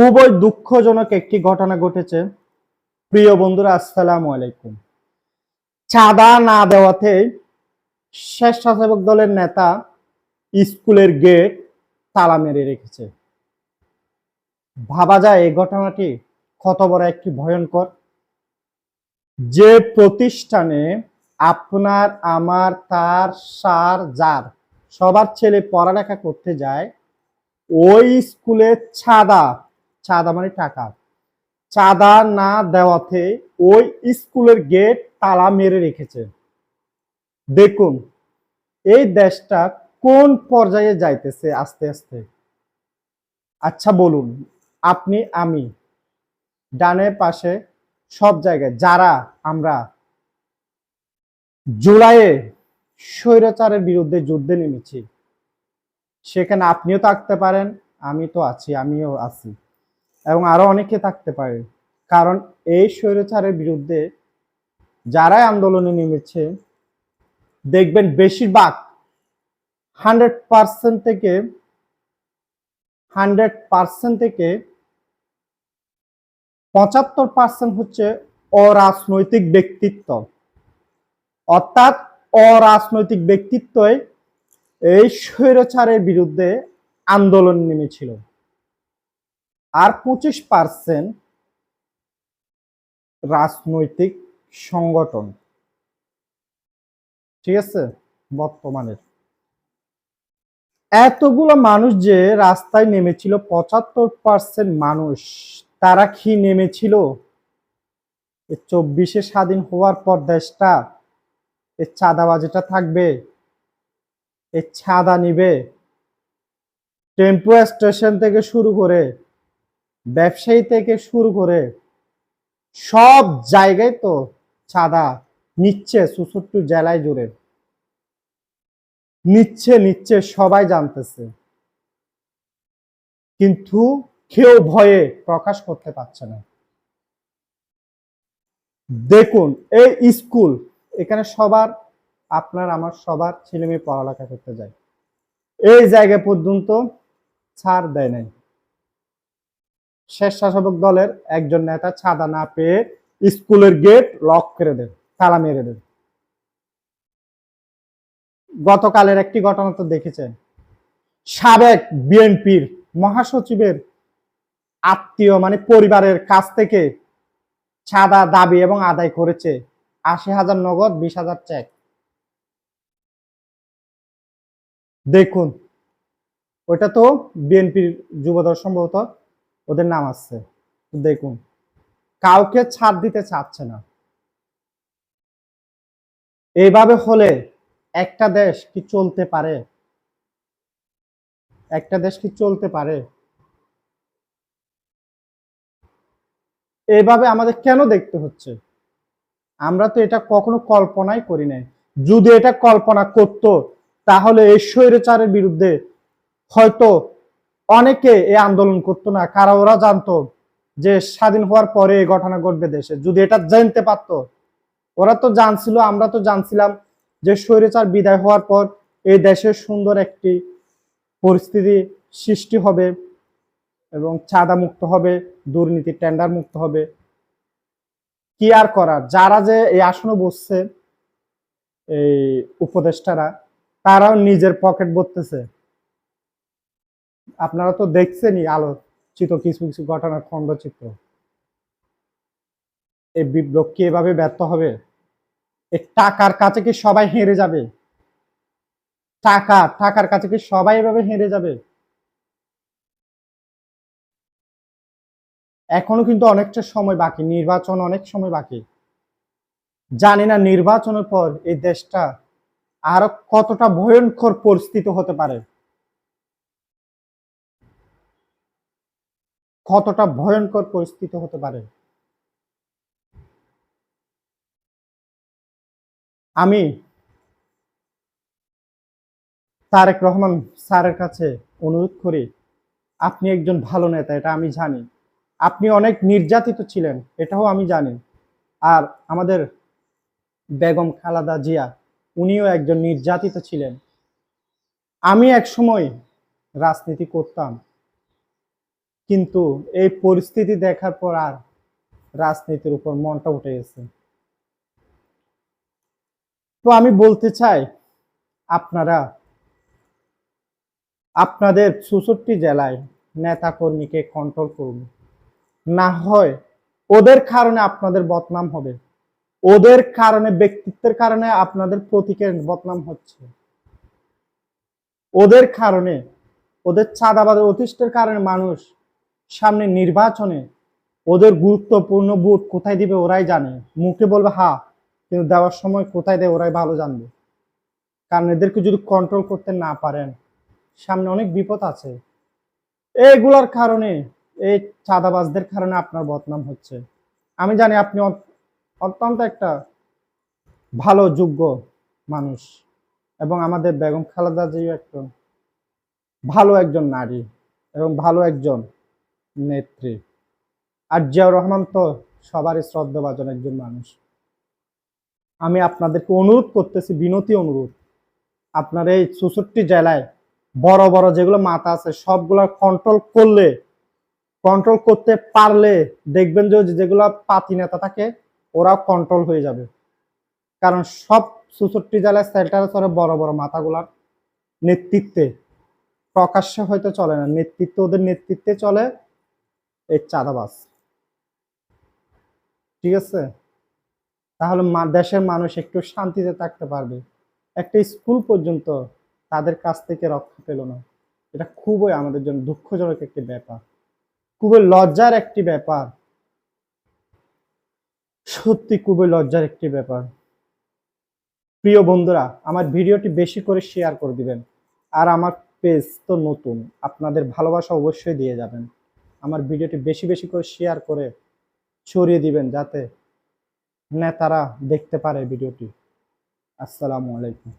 খুবই দুঃখজনক একটি ঘটনা ঘটেছে। প্রিয় বন্ধুরা, আসসালামু আলাইকুম। চাঁদা না দেওয়াতে স্বেচ্ছাসেবক দলের নেতা স্কুলের গেট তালা মেরে রেখেছে। ভাবা যায়, এই ঘটনাটি কত বড় একটি ভয়ঙ্কর। যে প্রতিষ্ঠানে আপনার, আমার, তার, সার, যার, সবার ছেলে পড়ালেখা করতে যায়, ওই স্কুলে চাঁদা চাঁদা মানে টাকা। চাঁদা না দেওয়াতে ওই স্কুলের গেট তালা মেরে রেখেছে। দেখুন, এই দেশটা কোন পর্যায়ে যাইতেছে আস্তে আস্তে? আচ্ছা বলুন, আপনি, আমি, ডানে পাশে সব জায়গায় যারা আমরা জুলাইয়ে স্বৈরাচারের বিরুদ্ধে যুদ্ধে নেমেছি, সেখানে আপনিও থাকতে পারেন, আমি তো আছি, আমিও আছি। এবং আরও অনেকে থাকতে পারে। কারণ এই স্বৈরাচারের বিরুদ্ধে যারাই আন্দোলনে নেমেছে, দেখবেন বেশিরভাগ হান্ড্রেড পার্সেন্ট থেকে, হান্ড্রেড পার্সেন্ট থেকে পঁচাত্তর পার্সেন্ট হচ্ছে অরাজনৈতিক ব্যক্তিত্ব। অর্থাৎ অরাজনৈতিক ব্যক্তিত্বই এই স্বৈরাচারের বিরুদ্ধে আন্দোলন নেমেছিল। আর পঁচিশ পার্সেন্ট রাজনৈতিক সংগঠন। ঠিক আছে? বর্তমানের। এতগুলো মানুষ যে রাস্তায় নেমেছিল, পঁচাত্তর পার্সেন্ট মানুষ, তারা কি নেমেছিল? চব্বিশে স্বাধীন হওয়ার পর দেশটা এই চাঁদাবাজিটা থাকবে এই ছাদা নিবে, টেম্পো স্টেশন থেকে শুরু করে ব্যবসায়ী থেকে শুরু করে সব জায়গায় তো চাঁদা নিচ্ছে চুচুট্টু জেলায় জুড়ে। নিচ্ছে নিচ্ছে, সবাই জানতেছে। কিন্তু কেউ ভয়ে প্রকাশ করতে পারছে না। দেখুন, এই স্কুল, এখানে সবার, আপনার, আমার সবার ছেলে মেয়ে পড়ালেখা করতে যায়। এই জায়গা পর্যন্ত ছাড় দেয় নাই। স্বেচ্ছাসেবক দলের একজন নেতা ছাদা না পেয়ে স্কুলের গেট লক করে দেন, তালা মেরে দেন। গতকালের একটি ঘটনা তো দেখেছেন। সাবেক বিএনপির মহাসচিবের আত্মীয় মানে পরিবারের কাছ থেকে ছাদা দাবি এবং আদায় করেছে আশি হাজার নগদ, বিশ হাজার চেক। দেখুন, ওইটা তো বিএনপির যুবদল সম্ভবত ওদের নাম আসছে। দেখুন, কাউকে ছাড় দিতে চাচ্ছে না। এইভাবে হলে একটা দেশ কি চলতে পারে? একটা দেশ কি চলতে পারে? এইভাবে আমাদের কেন দেখতে হচ্ছে? আমরা তো এটা কখনো কল্পনাই করি নাই। যদি এটা কল্পনা করত, তাহলে এই স্বৈরাচারের বিরুদ্ধে হয়তো অনেকে এই আন্দোলন করতো না, কারা ওরা জানতো যে স্বাধীন হওয়ার পরে এই ঘটনা ঘটবে দেশে। যদি এটা জানতে পারতো, ওরা তো জানছিল, আমরা তো জানছিলাম যে স্বৈরাচার বিদায় হওয়ার পর এই দেশের সুন্দর একটি পরিস্থিতি সৃষ্টি হবে এবং চাঁদা মুক্ত হবে, দুর্নীতি টেন্ডার মুক্ত হবে। কি আর করার যারা যে এই আসনে বসছে, এই উপদেষ্টারা, তারাও নিজের পকেট ভরতেছে। আপনারা তো দেখছেনই আলোচিত কিছু কিছু ঘটনার খণ্ডচিত্র। এই বিপ্লব কি এভাবে ব্যর্থ হবে? এই টাকার কাছে কি সবাই হেরে যাবে? টাকা, টাকার কাছে কি সবাই এভাবে হেরে যাবে? এখনও কিন্তু অনেকটা সময় বাকি, নির্বাচন অনেক সময় বাকি। জানি না নির্বাচনের পর এই দেশটা আরও কতটা ভয়ঙ্কর পরিস্থিতি হতে পারে। কতটা ভয়ঙ্কর পরিস্থিতি হতে পারে? আমি তারেক রহমান স্যারের কাছে অনুরোধ করি, আপনি একজন ভালো নেতা, এটা আমি জানি। আপনি অনেক নির্যাতিত ছিলেন, এটাও আমি জানি। আর আমাদের বেগম খালাদা জিয়া, উনিও একজন নির্যাতিত ছিলেন। আমি এক সময় রাজনীতি করতাম কিন্তু এই পরিস্থিতি দেখার পর আর রাজনীতির উপর মনটা উঠে গেছে। তো আমি বলতে চাই, আপনারা, আপনাদের চৌষট্টি জেলায় নেতা কর্মীকে কন্ট্রোল করুন। না হয় ওদের কারণে আপনাদের বদনাম হবে। ওদের কারণে, ব্যক্তিত্বের কারণে আপনাদের প্রতীকের বদনাম হচ্ছে। ওদের কারণে, ওদের চাঁদাবাদের অতিষ্ঠের কারণে মানুষ সামনে নির্বাচনে ওদের গুরুত্বপূর্ণ ভোট কোথায় দিবে ওরাই জানে। মুখে বলবে, হা, কিন্তু দেওয়ার সময় কোথায় দেয় ওরাই ভালো জানবে। কারণ এদেরকে যদি কন্ট্রোল করতে না পারেন, সামনে অনেক বিপদ আছে। এইগুলোর কারণে, এই চাঁদাবাজদের কারণে আপনার বদনাম হচ্ছে। আমি জানি আপনি অত- অত্যন্ত একটা ভালো, যোগ্য মানুষ এবং আমাদের বেগম খালেদা জিও একজন ভালো একজন নারী এবং ভালো একজন নেত্রী। আর জিয়াউর রহমান তো সবারই শ্রদ্ধাভাজন একজন মানুষ। আমি আপনাদেরকে অনুরোধ করতেছি, বিনতি অনুরোধ। আপনার এই চৌষট্টি জেলায় বড় বড় যেগুলো মাথা আছে, সবগুলো কন্ট্রোল করলে কন্ট্রোল করতে পারলে দেখবেন যে যেগুলো পাতি নেতা থাকে, ওরাও কন্ট্রোল হয়ে যাবে। কারণ সব চৌষট্টি জেলায় সেল্টার চলে বড় বড় মাথাগুলার নেতৃত্বে প্রকাশ্যে হয়তো চলে না, নেতৃত্ব ওদের নেতৃত্বে চলে এই চাঁদাবাজ। ঠিক আছে? তাহলে দেশের মানুষ একটু শান্তিতে থাকতে পারবে। একটা স্কুল পর্যন্ত তাদের কাছ থেকে রক্ষা পেল না। এটা খুবই আমাদের জন্য দুঃখজনক একটি ব্যাপার। খুবই লজ্জার একটি ব্যাপার। সত্যি খুবই লজ্জার একটি ব্যাপার। প্রিয় বন্ধুরা, আমার ভিডিওটি বেশি করে শেয়ার করে দিবেন। আর আমার পেজ তো নতুন। আপনাদের ভালোবাসা অবশ্যই দিয়ে যাবেন। আমার ভিডিওটি বেশি বেশি করে শেয়ার করে ছড়িয়ে দিবেন যাতে নেতারা দেখতে পারে ভিডিওটি। আসসালামু আলাইকুম।